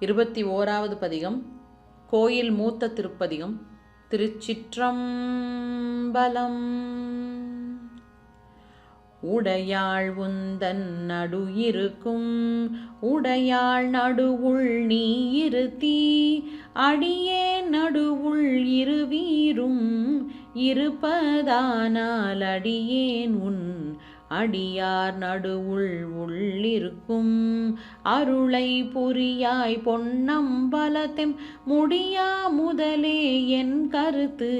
இருபத்தி ஓராவது பதிகம் கோயில் மூத்த திருப்பதிகம் திருச்சிற்றம்பலம். உடையாள் உந்தன் நடு இருக்கும் உடையாள் நடுவுள் நீ இருத்தி அடியே நடுவுள் இருவீரும் இருப்பதானால் அடியேன் உன் அடியார் நடுவுள் உள்ளிருக்கும். அருளை புரியாய் பொன்னம்பலத்தெம் முடியா முதலே என் கருத்து.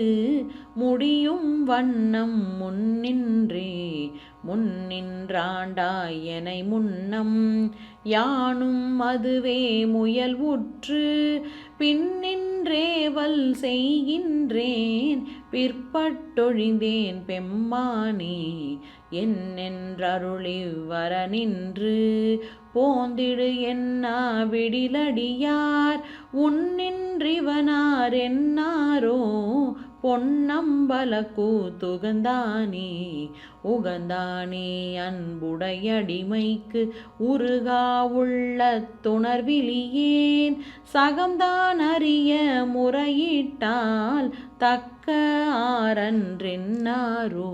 முடியும் வண்ணம் முன்னின்றே முன்னின்றாண்டாய் எனை முன்னம். யானும் அதுவே முயல் உற்று பின்னின்றேவல் செய்கின்றேன் பிற்பட்டொழிந்தேன் பெம்மானே என்னென்றருளி வர நின்று போந்திடு என்ன விடிலடியார் உன்னின்றிவனார் என்னாரோ பொன்னம்பல கூத்துகந்தானே உகந்தானே அன்புடையடிமைக்கு உருகா உள்ள துணர்விலியேன் சகம்தான் அறிய முறையிட்டால் தக்க ஆரன்றென்னாரோ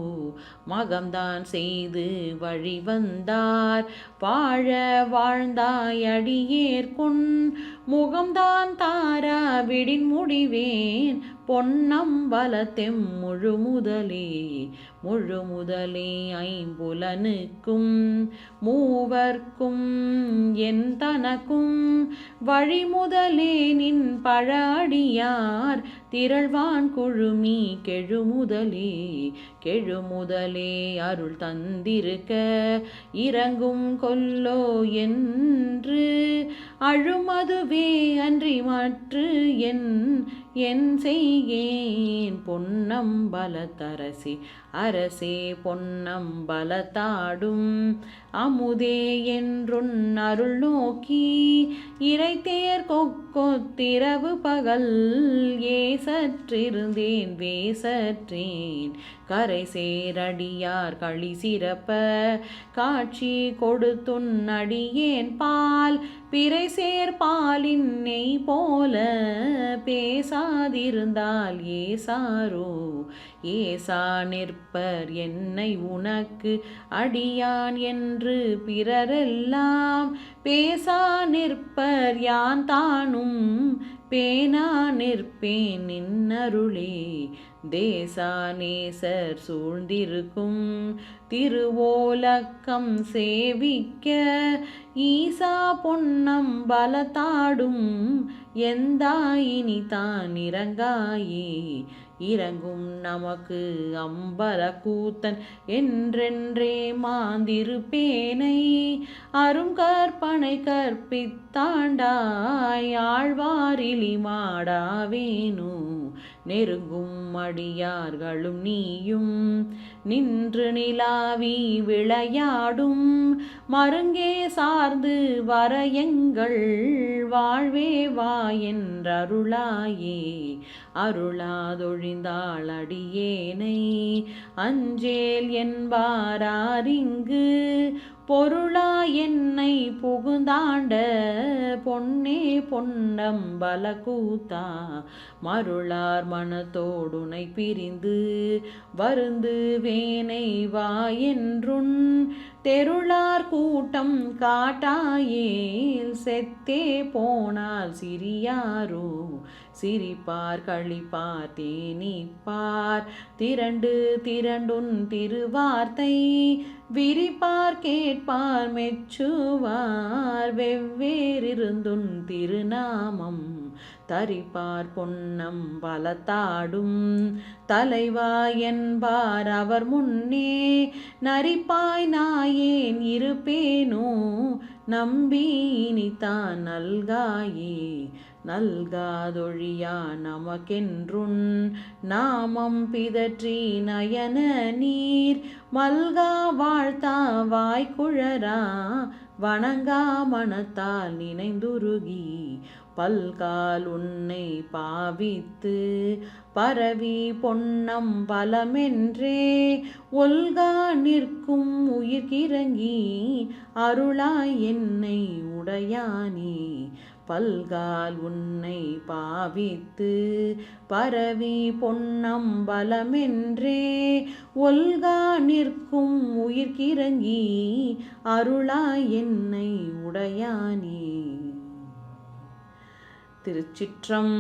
மகம்தான் செய்து வழிவந்தார். வாழ வாழ்ந்தாயடியேற்கொன் முகம்தான் தாரா விடின் முடிவேன். பொன்னம்பலத்தெம் முழு முதலே முழு முதலே ஐம்புலனுக்கும் மூவர்க்கும் என் தனக்கும். வழிமுதலே நின் பழடியார் திரள்வான் குழுமி கெழுமுதலே கெழுமுதலே அருள் தந்திருக்க இறங்கும் கொல்லோ என்று அழுமதுவே அன்றி மற்று என் என் செய்கேன் பொன்னம்பலத்தரசி அரசே பொன்னம்பலத்தாடும். அமுதே என்றுன் அருள் நோக்கி இறைத்தேர் கொக்கொத்திரவு பகல் ஏசற்றிருந்தேன் வேசற்றேன் கரை சேரடியார் களி சிறப்ப காட்சி கொடுத்துன் அடியேன் பால். பிறை சேர் பாலின் நெய் போல பேசாதிருந்தால் ஏசாரோ? ஏசா நிற்பர் என்னை உனக்கு அடியான் என்று பிறரெல்லாம். பேசா நிற்பர் யான் தானும் பேனா நிற்பேன் நின்னருளே. தேசானேசர் சூழ்ந்திருக்கும் திருவோலக்கம் சேவிக்க ஈசா பொன்னம் பலத்தாடும் எந்தாயினி தான் இறங்காயே இறங்கும் நமக்கு அம்பல கூத்தன் என்றென்றே மாந்திருப்பேனை. அரும் கற்பனை கற்பித்தாண்டாய் ஆழ்வாரிலி மாடாவேனோ. நெருங்கும் அடியார்களும் நீயும் நின்று நிலாவி விளையாடும். மருங்கே சார்ந்து வர எங்கள் வாழ்வே வா என்றருளாயே. அருளாதொழி அறிந்தாள் அடியேனை அஞ்சேல் என்பாரிங்கு பொருளா என்னை புகுந்தாண்ட பொன்னே பொன்னம் பலகூத்தா மருளார் மனத்தோடுனை பிரிந்து வருந்து வேனை வா என்றுன் தெருளார் கூட்டம் காட்டாயேல் செத்தே போனால் சிறியாரோ? சிரிப்பார் கழிப்பார் தேனிப்பார். திரண்டு திரண்டுன் திருவார்த்தை விரிப்பார் கேட்பார் மெச்சுவார். வெவ்வேறிருந்துன் திருநாமம் தரிப்பார் பொன்னம் பலத்தாடும் தலைவா என்பார் அவர் முன்னே. நரிப்பாய் நாயேன் இருப்பேனோ? நம்பி இனித்தான் நல்காயே. நல்காதொழியா நமக்கென்றுன் நாமம் பிதற்றி நயன நீர். மல்கா வாழ்த்தா வாய்க்குழரா வணங்கா மனத்தால் நினைந்துருகி. பல்கால் உன்னை பாவித்து பரவி பொன்னம் பலமென்றே ஒல்கா நிற்கும் உயிர்கிறங்கி அருளாய் என்னை உடையானே. பல்கால் உன்னை பாவித்து பரவி பொன்னம் பலமென்றே ஒல்கா நிற்கும் உயிர்கிறங்கி அருளாய் என்னை உடையானே. திருச்சிற்றம்பலம்.